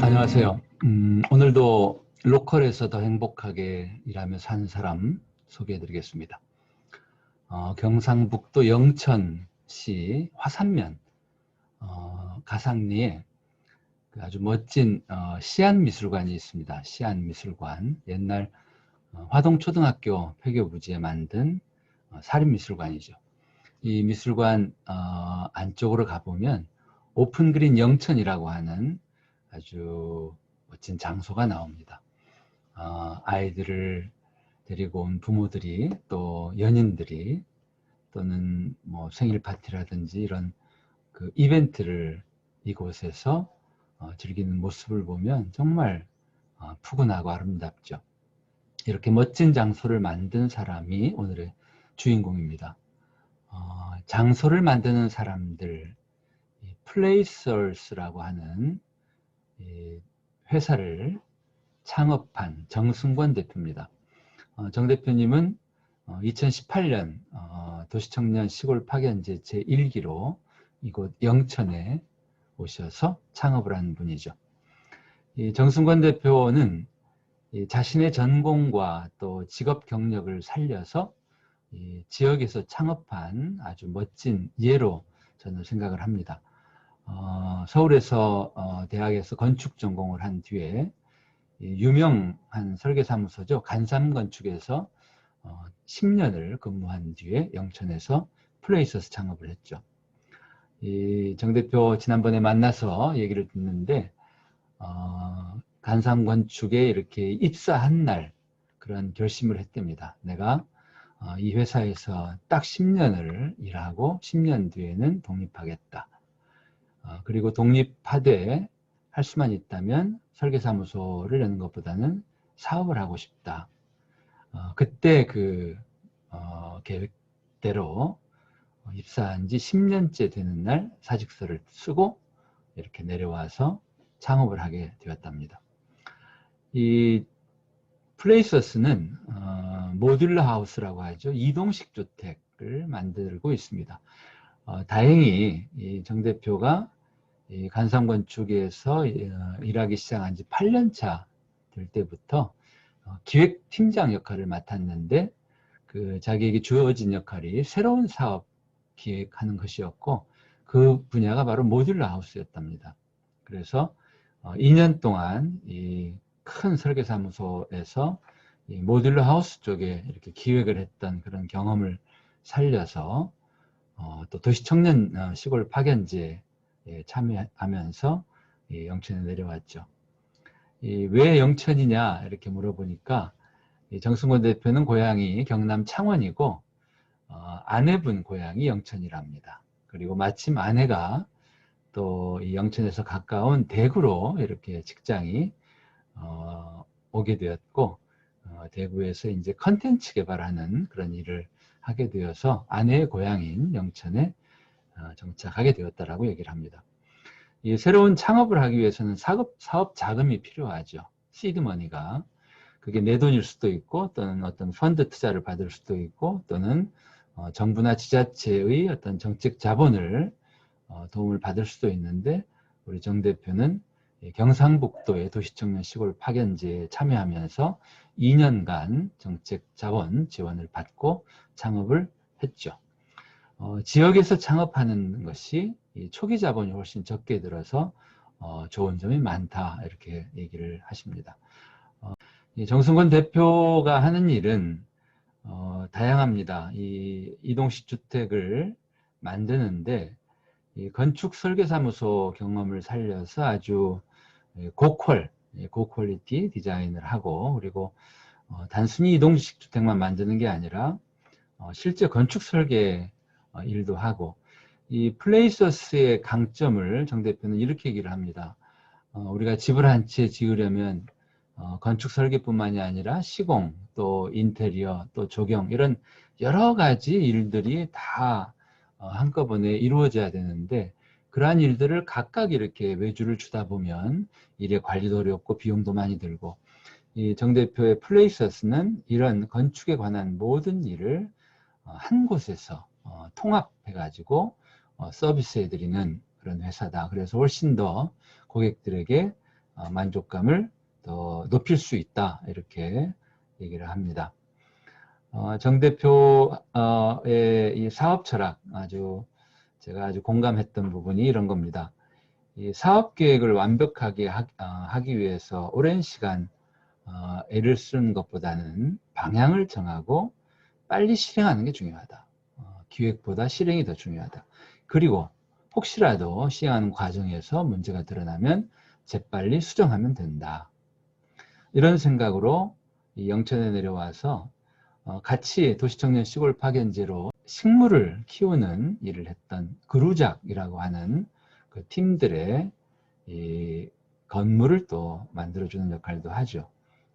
안녕하세요. 음, 오늘도 로컬에서 더 행복하게 일하며 사는 사람 소개해 드리겠습니다. 어, 경상북도 영천시 화산면 어, 가상리에 그 아주 멋진 어, 시안미술관이 있습니다. 시안미술관 옛날 어, 화동초등학교 폐교부지에 만든 어, 사립미술관이죠. 이 미술관 어, 안쪽으로 가보면 오픈그린 영천이라고 하는 아주 멋진 장소가 나옵니다. 어, 아이들을 데리고 온 부모들이 또 연인들이 또는 뭐 생일 파티라든지 이런 그 이벤트를 이곳에서 어, 즐기는 모습을 보면 정말 어, 푸근하고 아름답죠. 이렇게 멋진 장소를 만든 사람이 오늘의 주인공입니다. 어, 장소를 만드는 사람들, 플레이서스라고 하는 회사를 창업한 정승권 대표입니다. 어, 정 대표님은 2018년 어, 도시청년 시골 파견제 제1기로 이곳 영천에 오셔서 창업을 한 분이죠. 정승권 대표는 자신의 전공과 또 직업 경력을 살려서 지역에서 창업한 아주 멋진 예로 저는 생각을 합니다. 어, 서울에서 어, 대학에서 건축 전공을 한 뒤에 유명한 설계사무소죠. 간삼건축에서 어, 10년을 근무한 뒤에 영천에서 플레이서스 창업을 했죠. 이 정 대표 지난번에 만나서 얘기를 듣는데 어, 간삼건축에 이렇게 입사한 날 그런 결심을 했답니다. 내가 어, 이 회사에서 딱 10년을 일하고 10년 뒤에는 독립하겠다. 어, 그리고 독립하되 할 수만 있다면 설계사무소를 여는 것보다는 사업을 하고 싶다. 어, 그때 그 어, 계획대로 입사한 지 10년째 되는 날 사직서를 쓰고 이렇게 내려와서 창업을 하게 되었답니다. 이 플레이서스는 어, 모듈러 하우스라고 하죠. 이동식 주택을 만들고 있습니다. 어, 다행히 정 대표가 간sam건축에서 어, 일하기 시작한 지 8년 차 될 때부터 어, 기획팀장 역할을 맡았는데 그 자기에게 주어진 역할이 새로운 사업 기획하는 것이었고 그 분야가 바로 모듈러 하우스였답니다. 그래서 2년 동안 이 큰 설계사무소에서 이 모듈러 하우스 쪽에 이렇게 기획을 했던 그런 경험을 살려서 어, 또 도시청년 어, 시골 파견제 에 참여하면서 영천에 내려왔죠. 왜 영천이냐 이렇게 물어보니까 정승권 대표는 고향이 경남 창원이고 어, 아내분 고향이 영천이랍니다. 그리고 마침 아내가 또 영천에서 가까운 대구로 이렇게 직장이 어, 오게 되었고 어, 대구에서 이제 컨텐츠 개발하는 그런 일을 하게 되어서 아내의 고향인 영천에 어, 정착하게 되었다라고 얘기를 합니다. 이 새로운 창업을 하기 위해서는 사업, 사업 자금이 필요하죠. 시드머니가. 그게 내 돈일 수도 있고 또는 어떤 펀드 투자를 받을 수도 있고 또는 어, 정부나 지자체의 어떤 정책 자본을 어, 도움을 받을 수도 있는데 우리 정 대표는 경상북도의 도시청년 시골 파견제에 참여하면서 2년간 정책 자본 지원을 받고 창업을 했죠. 어, 지역에서 창업하는 것이 초기 자본이 훨씬 적게 들어서 어, 좋은 점이 많다 이렇게 얘기를 하십니다. 어, 정승권 대표가 하는 일은 어, 다양합니다. 이 이동식 주택을 만드는데 건축 설계사무소 경험을 살려서 아주 예, 고퀄, 예, 고퀄리티 디자인을 하고 그리고 어, 단순히 이동식 주택만 만드는 게 아니라 어, 실제 건축 설계 어, 일도 하고 이 플레이서스의 강점을 정 대표는 이렇게 얘기를 합니다. 우리가 집을 한 채 지으려면 건축 설계뿐만이 아니라 시공, 또 인테리어, 또 조경 이런 여러 가지 일들이 다 한꺼번에 이루어져야 되는데 그러한 일들을 각각 이렇게 외주를 주다 보면 일의 관리도 어렵고 비용도 많이 들고 이 정 대표의 플레이서스는 이런 건축에 관한 모든 일을 어, 한 곳에서 어, 통합해 가지고 어, 서비스해 드리는 그런 회사다 그래서 훨씬 더 고객들에게 어, 만족감을 더 높일 수 있다 이렇게 얘기를 합니다. 어, 정 대표의 이 사업 철학 아주 제가 아주 공감했던 부분이 이런 겁니다. 이 사업 계획을 완벽하게 하, 어, 기 위해서 오랜 시간 어, 애를 쓰는 것보다는 방향을 정하고 빨리 실행하는 게 중요하다. 어, 기획보다 실행이 더 중요하다. 그리고 혹시라도 시행하는 과정에서 문제가 드러나면 재빨리 수정하면 된다. 이런 생각으로 영천에 내려와서 어, 같이 도시청년 시골 파견제로 식물을 키우는 일을 했던 그루작이라고 하는 그 팀들의 이 건물을 또 만들어주는 역할도 하죠.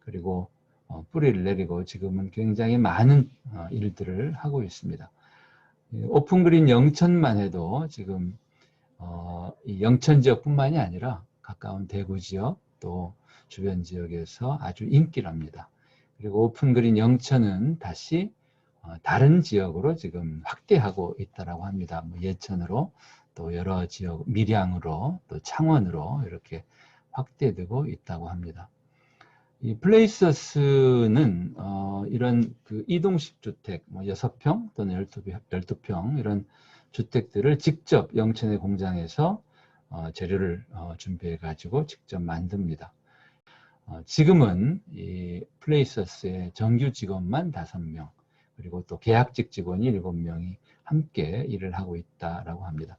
그리고 어, 뿌리를 내리고 지금은 굉장히 많은 어, 일들을 하고 있습니다. 오픈그린 영천만 해도 지금 어, 이 영천 지역뿐만이 아니라 가까운 대구 지역 또 주변 지역에서 아주 인기랍니다. 그리고 오픈그린 영천은 다시 어, 다른 지역으로 지금 확대하고 있다라고 합니다. 뭐 예천으로 또 여러 지역 밀양으로 또 창원으로 이렇게 확대되고 있다고 합니다. 이 플레이서스는 어, 이런 그 이동식 주택 뭐 6평 또는 12, 12평 이런 주택들을 직접 영천의 공장에서 어, 재료를 어, 준비해 가지고 직접 만듭니다. 어, 지금은 이 플레이서스의 정규 직원만 5명 그리고 또 계약직 직원이 7명이 함께 일을 하고 있다라고 합니다.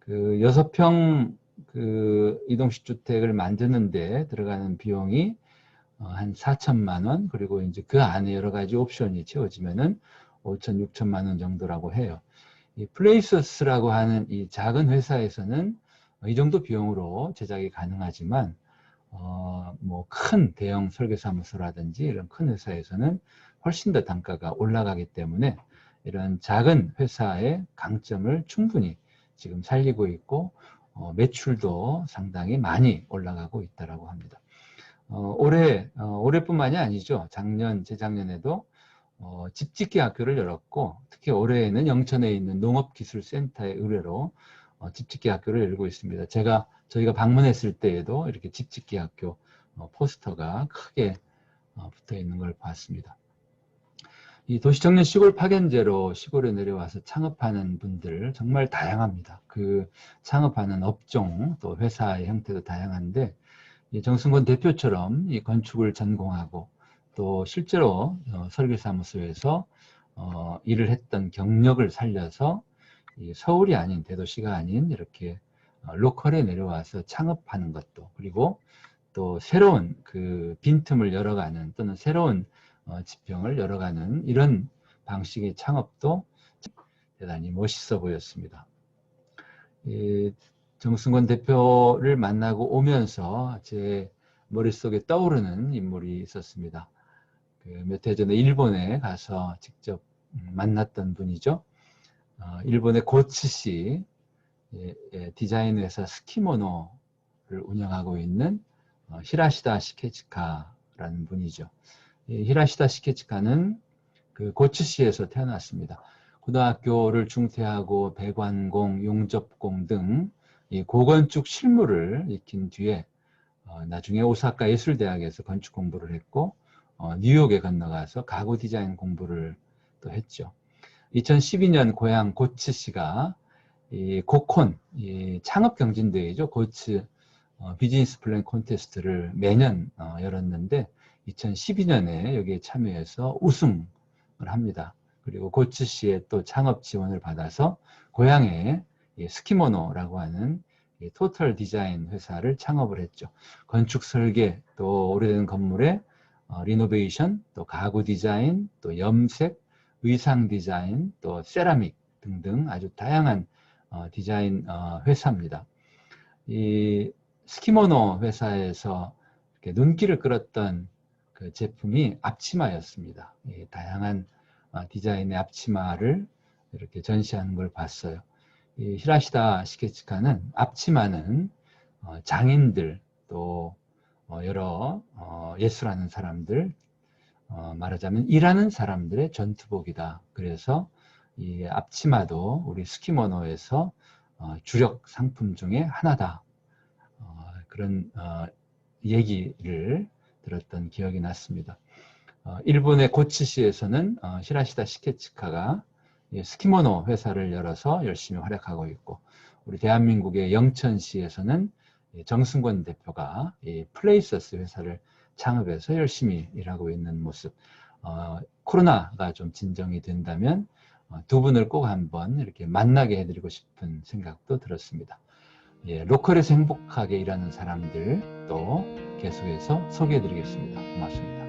그 6평 그 이동식 주택을 만드는데 들어가는 비용이 어, 한 4천만 원 그리고 이제 그 안에 여러 가지 옵션이 채워지면은 5천 6천만 원 정도라고 해요. 이 플레이서스라고 하는 이 작은 회사에서는 이 정도 비용으로 제작이 가능하지만 어, 뭐 큰 대형 설계사무소라든지 이런 큰 회사에서는 훨씬 더 단가가 올라가기 때문에 이런 작은 회사의 강점을 충분히 지금 살리고 있고 어, 매출도 상당히 많이 올라가고 있다라고 합니다. 어, 올해 어, 올해뿐만이 아니죠. 작년 재작년에도 어, 집짓기 학교를 열었고 특히 올해에는 영천에 있는 농업기술센터의 의뢰로 어, 집짓기 학교를 열고 있습니다. 제가 저희가 방문했을 때에도 이렇게 집짓기 학교 어, 포스터가 크게 어, 붙어 있는 걸 봤습니다. 이 도시청년 시골 파견제로 시골에 내려와서 창업하는 분들 정말 다양합니다. 그 창업하는 업종 또 회사의 형태도 다양한데 정승권 대표처럼 이 건축을 전공하고 또 실제로 어, 설계사무소에서 어, 일을 했던 경력을 살려서 서울이 아닌 대도시가 아닌 이렇게 어, 로컬에 내려와서 창업하는 것도 그리고 또 새로운 그 빈틈을 열어가는 또는 새로운 어, 지평을 열어가는 이런 방식의 창업도 대단히 멋있어 보였습니다. 정승권 대표를 만나고 오면서 제 머릿속에 떠오르는 인물이 있었습니다. 그 몇 해 전에 일본에 가서 직접 음, 만났던 분이죠. 어, 일본의 고츠시 예, 예, 디자인 회사 스키모노를 운영하고 있는 어, 히라시다 시케치카라는 분이죠. 이 히라시다 시케치카는 그 고츠시에서 태어났습니다. 고등학교를 중퇴하고 배관공, 용접공 등 고건축 실무를 익힌 뒤에 어, 나중에 오사카 예술대학에서 건축 공부를 했고 어, 뉴욕에 건너가서 가구 디자인 공부를 또 했죠. 2012년 고향 고츠시가 이 고콘 이 창업 경진대회죠. 고츠 어, 비즈니스 플랜 콘테스트를 매년 어, 열었는데 2012년에 여기에 참여해서 우승을 합니다. 그리고 고츠시의 또 창업 지원을 받아서 고향에 스키모노라고 하는 토탈 디자인 회사를 창업을 했죠. 건축 설계 또 오래된 건물에 어, 리노베이션, 또 가구 디자인, 또 염색, 의상 디자인, 또 세라믹 등등 아주 다양한 어, 디자인 어, 회사입니다. 이 스키모노 회사에서 눈길을 끌었던 그 제품이 앞치마였습니다. 다양한 어, 디자인의 앞치마를 이렇게 전시하는 걸 봤어요. 이 히라시다 시케치카는 앞치마는 어, 장인들 또 어, 여러 어, 예술하는 사람들 어, 말하자면 일하는 사람들의 전투복이다. 그래서 이 앞치마도 우리 스키모노에서 주력 상품 중에 하나다. 그런 얘기를 들었던 기억이 났습니다. 어, 일본의 고치시에서는 어, 히라시다 시케치카가 예, 스키모노 회사를 열어서 열심히 활약하고 있고 우리 대한민국의 영천시에서는 예, 정승권 대표가 이 플레이서스 회사를 창업해서 열심히 일하고 있는 모습 어, 코로나가 좀 진정이 된다면 어, 두 분을 꼭 한번 이렇게 만나게 해드리고 싶은 생각도 들었습니다. 예, 로컬에서 행복하게 일하는 사람들 또 계속해서 소개해드리겠습니다. 고맙습니다.